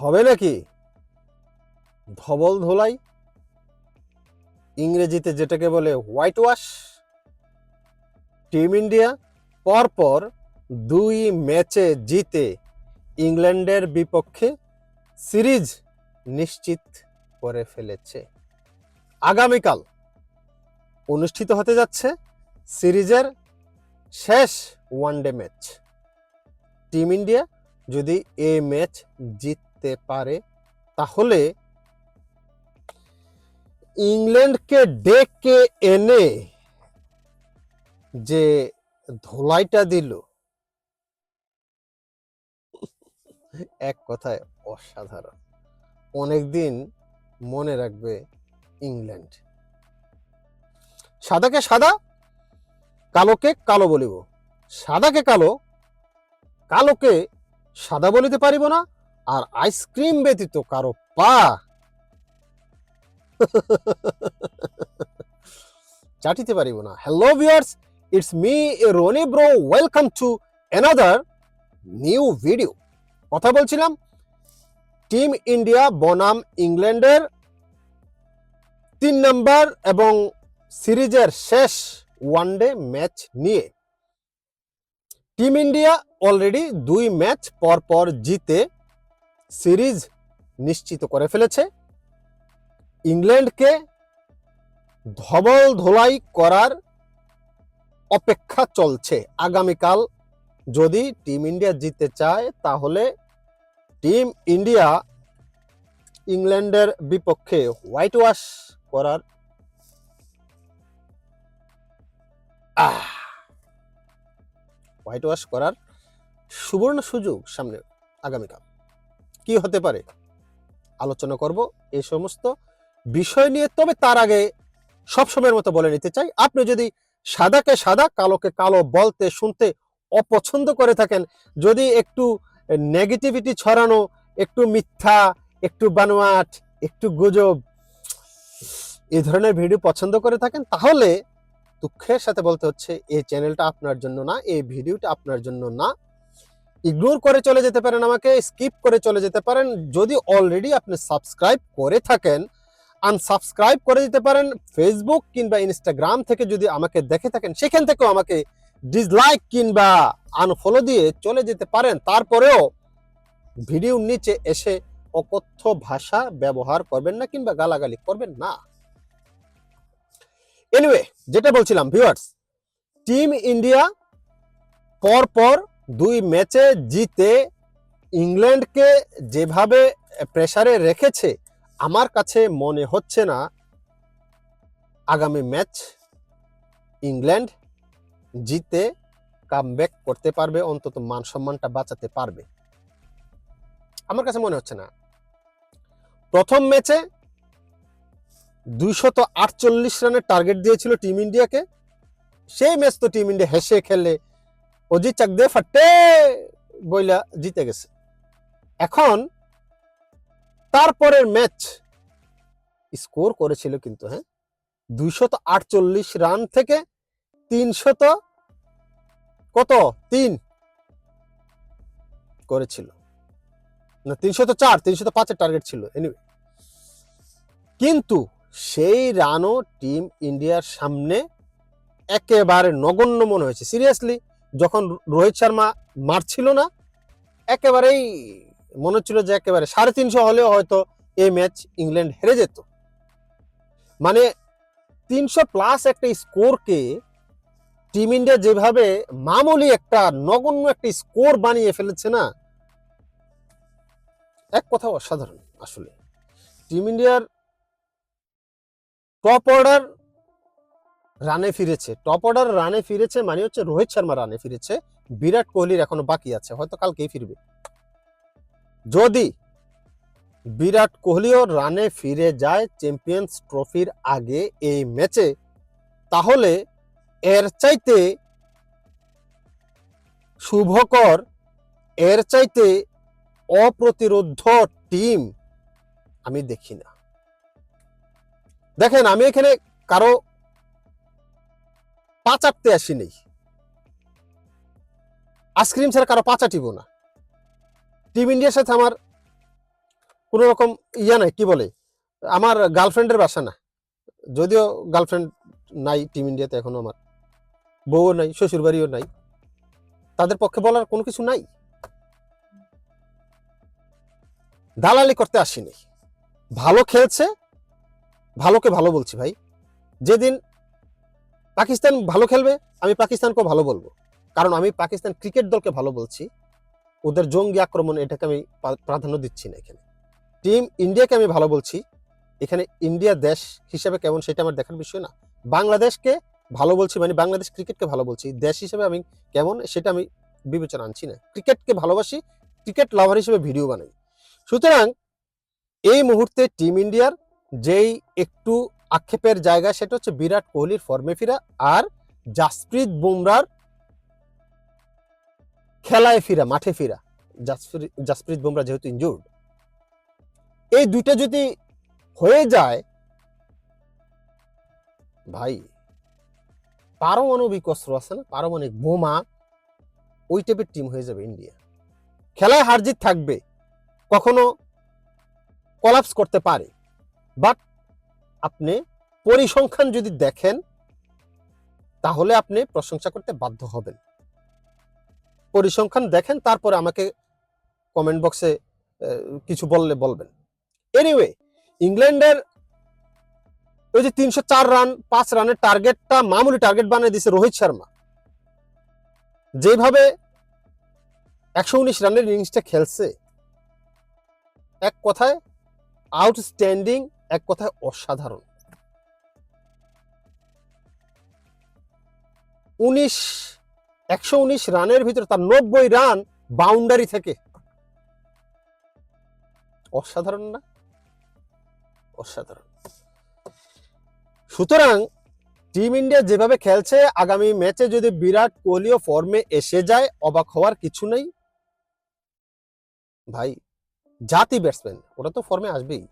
হবে নাকি? ধবল ধোলাই? ইংরেজিতে যেটাকে বলে হোয়াইট ওয়াশ টিম ইন্ডিয়া পরপর দুই ম্যাচে জিতে ইংল্যান্ডের বিপক্ষে সিরিজ নিশ্চিত করে ফেলেছে। আগামীকাল অনুষ্ঠিত হতে যাচ্ছে সিরিজের শেষ ওয়ানডে ম্যাচ। টিম ইন্ডিয়া যদি এই ম্যাচ জিততে পারে, তাহলে ইংল্যান্ডকে ডেকে এনে যে ধোলাইটা দিল, এক কথায় অসাধারণ। অনেকদিন মনে রাখবে ইংল্যান্ড। সাদাকে সাদা, কালোকে কালো বলিব। সাদাকে কালো, কালোকে সাদা বলিতে পারিব না, আর আইসক্রিম ব্যতীত কারও পা। চাটিতে পারিব না। Hello viewers it's me Roni bro welcome to another new video কথা বলছিলাম টিম ইন্ডিয়া বনাম ইংল্যান্ডের তিন নম্বর এবং সিরিজের শেষ ওয়ানডে ম্যাচ নিয়ে। টিম ইন্ডিয়া অলরেডি দুই ম্যাচ পর পর জিতে সিরিজ নিশ্চিত করে ফেলেছে। ইংল্যান্ডকে ধবল ধোলাই করার অপেক্ষা চলছে আগামীকাল। যদি টিম ইন্ডিয়া জিততে চায়, তাহলে টিম ইন্ডিয়া ইংল্যান্ডের বিপক্ষে হোয়াইট ওয়াশ করার আহ হোয়াইট ওয়াশ করার সুবর্ণ সুযোগ সামনে আগামীকাল। কি হতে পারে? আলোচনা করব এই সমস্ত বিষয় নিয়ে, তবে তার আগে সবসময়ের মতো বলে নিতে চাই, আপনি যদি সাদাকে সাদা, কালোকে কালো বলতে, শুনতে অপছন্দ করে থাকেন, যদি একটু নেগেটিভিটি ছড়ানো, একটু মিথ্যা, একটু বানোয়াট, একটু গুজব এই ধরনের ভিডিও পছন্দ করে থাকেন, তাহলে দুঃখের সাথে বলতে হচ্ছে, এই চ্যানেলটা আপনার জন্য না, এই ভিডিওটা আপনার জন্য না। ইগনোর করে চলে যেতে পারেন আমাকে স্কিপ করে চলে যেতে পারেন। যদি অলরেডি আপনি সাবস্ক্রাইব করে থাকেন আনসাবস্ক্রাইব করে দিতে পারেন ফেসবুক কিংবা ইনস্টাগ্রাম থেকে যদি আমাকে দেখে থাকেন, সেখান থেকেও আমাকে ডিসলাইক কিংবা আনফলো দিয়ে চলে যেতে পারেন। তারপরেও ভিডিওর নিচে এসে অকথ্য ভাষা ব্যবহার করবেন না কিংবা গালাগালি করবেন না। এনিওয়ে যেটা বলছিলাম ভিউয়ার্স টিম ইন্ডিয়া পর পর দুই ম্যাচে জিতে ইংল্যান্ডকে যেভাবে প্রেসারে রেখেছে, আমার কাছে মনে হচ্ছে না আগামী ম্যাচ ইংল্যান্ড জিতে কামব্যাক করতে পারবে, অন্তত মান সম্মানটা বাঁচাতে পারবে। আমার কাছে মনে হচ্ছে না। প্রথম ম্যাচে দুইশত আটচল্লিশ রানের টার্গেট দিয়েছিল টিম ইন্ডিয়াকে। সেই ম্যাচ তো টিম ইন্ডিয়া হেসে খেলে অজিত চাক দিয়ে ফাটে বইলা জিতে গেছে। এখন তারপরের ম্যাচ স্কোর করেছিল কিন্তু হ্যাঁ? দুইশত আটচল্লিশ রান থেকে তিনশত কত? তিন করেছিল। না, তিনশত চার, তিনশত পাঁচের টার্গেট ছিল এনিওয়ে কিন্তু সেই রানও টিম ইন্ডিয়ার সামনে একেবারে নগণ্য মনে হয়েছে। সিরিয়াসলি যখন রোহিত শর্মা মারছিল না, একেবারেই মনে হচ্ছিল যে একেবারে সাড়ে তিনশো হলেও হয়তো এই ম্যাচ ইংল্যান্ড হেরে যেত। মানে তিনশো প্লাস একটা স্কোরকে টিম ইন্ডিয়া যেভাবে মামুলি একটা নগণ্য একটা স্কোর বানিয়ে ফেলেছে না, এক কথা অসাধারণ আসলে। টিম ইন্ডিয়ার টপ অর্ডার রানে ফিরেছে। টপ অর্ডার রানে ফিরেছে মানে হচ্ছে রোহিত শর্মা রানে ফিরেছে। বিরাট কোহলির এখনও বাকি আছে, হয়তো কালকেই ফিরবে। যদি বিরাট কোহলিও রানে ফিরে যায় চ্যাম্পিয়ন্স ট্রফির আগে এই ম্যাচে তাহলে এর চাইতে শুভকর, এর চাইতে অপ্রতিরোধ টিম আমি দেখি না। দেখেন, আমি এখানে কারও পা চাটতে আসি নেই। আইসক্রিম ছাড়া কারও পা চাটিব না। টিম ইন্ডিয়ার সাথে আমার কোনো রকম ইয়া নাই, কি বলে? আমার গার্লফ্রেন্ডের বাসা না। যদিও গার্লফ্রেন্ড নাই টিম ইন্ডিয়াতে, এখনও আমার বউও নাই শ্বশুর বাড়িও নাই। তাদের পক্ষে বলার কোনো কিছু নাই। দালালি করতে আসিনি ভালো খেলছে ভালোকে ভালো বলছি ভাই। যেদিন পাকিস্তান ভালো খেলবে, আমি পাকিস্তানকেও ভালো বলব। কারণ আমি পাকিস্তান ক্রিকেট দলকে ভালো বলছি। ওদের জঙ্গি আক্রমণ, এটাকে আমি প্রাধান্য দিচ্ছি না এখানে। টিম ইন্ডিয়াকে আমি ভালো বলছি। এখানে ইন্ডিয়া দেশ হিসেবে কেমন সেটা আমার দেখার বিষয় না। বাংলাদেশকে ভালো বলছি মানে বাংলাদেশ ক্রিকেটকে ভালো বলছি। দেশ হিসেবে আমি কেমন সেটা আমি বিবেচনা আনছি না। ক্রিকেটকে ভালোবাসি, ক্রিকেট লাভার হিসেবে ভিডিও বানাই। সুতরাং এই মুহূর্তে টিম ইন্ডিয়ার যেই একটু আক্ষেপের জায়গা, সেটা হচ্ছে বিরাট কোহলির ফর্মে ফিরা আর জাসপ্রীত বুমরার খেলায় ফিরা, মাঠে ফিরা। জাসপ্রীত জাসপ্রীত বুমরা যেহেতু ইনজুর্ড এই দুইটা যদি হয়ে যায়, ভাই, পারমাণবিক অস্ত্র আছে না? পারমাণবিক বোমা, ওই টাইপের টিম হয়ে যাবে ইন্ডিয়া খেলায় হারজিত থাকবে, কখনো কলাপস করতে পারে। বাট আপনি পরিসংখ্যান যদি দেখেন, তাহলে আপনি প্রশংসা করতে বাধ্য হবেন। পরিসংখ্যান দেখেন, তারপরে আমাকে কমেন্ট বক্সে কিছু বললে বলবেন। এনিওয়ে ইংল্যান্ডের ওই যে তিনশো চার রান পাঁচ রানের টার্গেটটা মামুলি টার্গেট বানিয়ে দিয়েছে রোহিত শর্মা। যেভাবে একশো উনিশ রানের ইনিংসটা খেলছে, এক কথায় আউটস্ট্যান্ডিং এক কথায় অসাধারণ। উনিশ, একশো উনিশ রানের ভিতরে তার নব্বই রান বাউন্ডারি থেকে। অসাধারণ না? অসাধারণ। সুতরাং টিম ইন্ডিয়া যেভাবে খেলছে, আগামী ম্যাচে যদি বিরাট কোহলিও ফর্মে এসে যায়, অবাক হওয়ার কিছু নেই। ভাই, জাতি ব্যাটসম্যান ওরা তো ফর্মে আসবেই।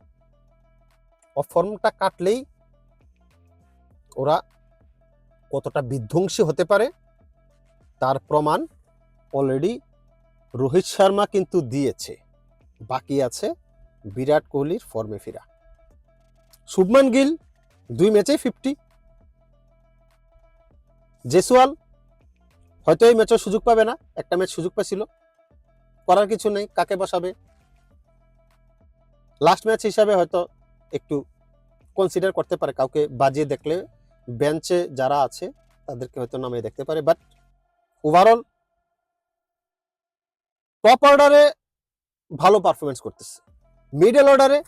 অফ ফর্মটা কাটলেই ওরা কতটা বিধ্বংসী হতে পারে, তার প্রমাণ অলরেডি রোহিত শর্মা কিন্তু দিয়েছে। বাকি আছে বিরাট কোহলির ফর্মে ফেরা। শুভমান গিল, দুই ম্যাচে ফিফটি জেসওয়াল হয়তো এই ম্যাচেও সুযোগ পাবে না, একটা ম্যাচ সুযোগ পাইছিল করার কিছু নেই, কাকে বসাবে? লাস্ট ম্যাচ হিসাবে হয়তো একটু কনসিডার করতে পারে কাউকে বাজিয়ে দেখলে বেঞ্চে যারা আছে, তাদেরকে হয়তো নামিয়ে দেখতে পারে। বাট ওভারঅল টপ অর্ডারে ভালো পারফরমেন্স করতেছে। মিডল অর্ডারে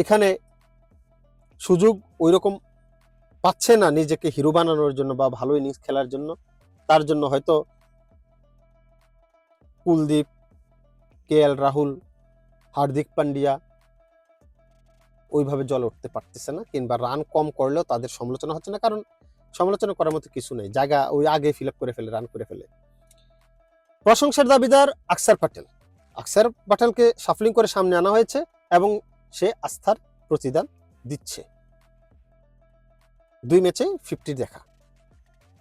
এখানে সুযোগ ওই রকম পাচ্ছে না নিজেকে হিরো বানানোর জন্য বা ভালো ইনিংস খেলার জন্য। তার জন্য হয়তো কুলদীপ, কে এল রাহুল, হার্দিক পান্ডিয়া ওইভাবে জল উঠতে পারতেছে না, কিংবা রান কম করলেও তাদের সমালোচনা হচ্ছে না, কারণ সমালোচনা করার মতো কিছু নেই। জায়গা ওই আগে ফিল করে ফেলে রান করে ফেলে। প্রশংসার দাবিদার আকসার প্যাটেল আকসার প্যাটেলকে সাফলিং করে সামনে আনা হয়েছে এবং সে আস্থার প্রতিদান দিচ্ছে। দুই ম্যাচে ফিফটি দেখা।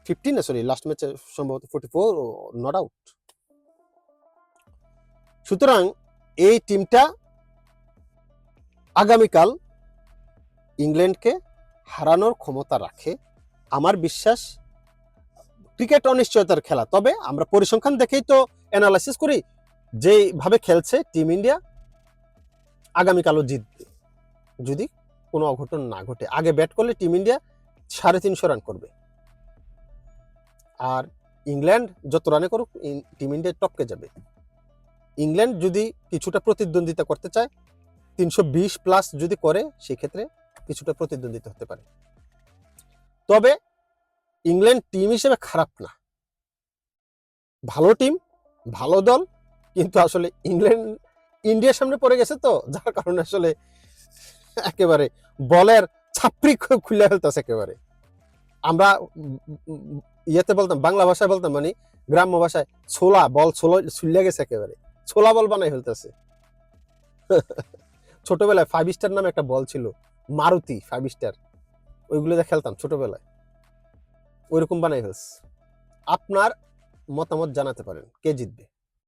ফিফটি না সরি লাস্ট ম্যাচে সম্ভবত ফোর্টি ফোর নট আউট সুতরাং এই টিমটা আগামীকাল ইংল্যান্ডকে হারানোর ক্ষমতা রাখে। আমার বিশ্বাস, ক্রিকেট অনিশ্চয়তার খেলা। তবে আমরা পরিসংখ্যান দেখেই তো অ্যানালাইসিস করি যেভাবে খেলছে টিম ইন্ডিয়া আগামীকালও জিতবে। যদি কোনো অঘটন না ঘটে, আগে ব্যাট করলে টিম ইন্ডিয়া সাড়ে তিনশো রান করবে। আর ইংল্যান্ড যত রানে করুক টিম ইন্ডিয়া টপকে যাবে। ইংল্যান্ড যদি কিছুটা প্রতিদ্বন্দ্বিতা করতে চায় তিনশো বিশ প্লাস যদি করে, সেক্ষেত্রে কিছুটা প্রতিদ্বন্দ্বিতা হতে পারে। তবে ইংল্যান্ড টিম হিসেবে খারাপ না। ভালো টিম ভালো দল, কিন্তু আসলে ইংল্যান্ড ইন্ডিয়ার সামনে পড়ে গেছে তো, যার কারণে আসলে একেবারে বলের ছাপড়ি খুলে ফেলতেছে একেবারে। আমরা ইয়েতে বলতাম, বাংলা ভাষায় বলতাম মানে গ্রাম্য ভাষায়, ছোলা, বল ছোলা ছুলে গেছে একেবারে। ছোলা বল বানাই ফেলতেছে। ছোটবেলায় ফাইভ স্টার নামে একটা বল ছিল, মারুতি ফাইভ স্টার ওইগুলো যা খেলতাম ছোটবেলায়। ওইরকম বানাই ফেলস আপনার মতামত জানাতে পারেন, কে জিতবে?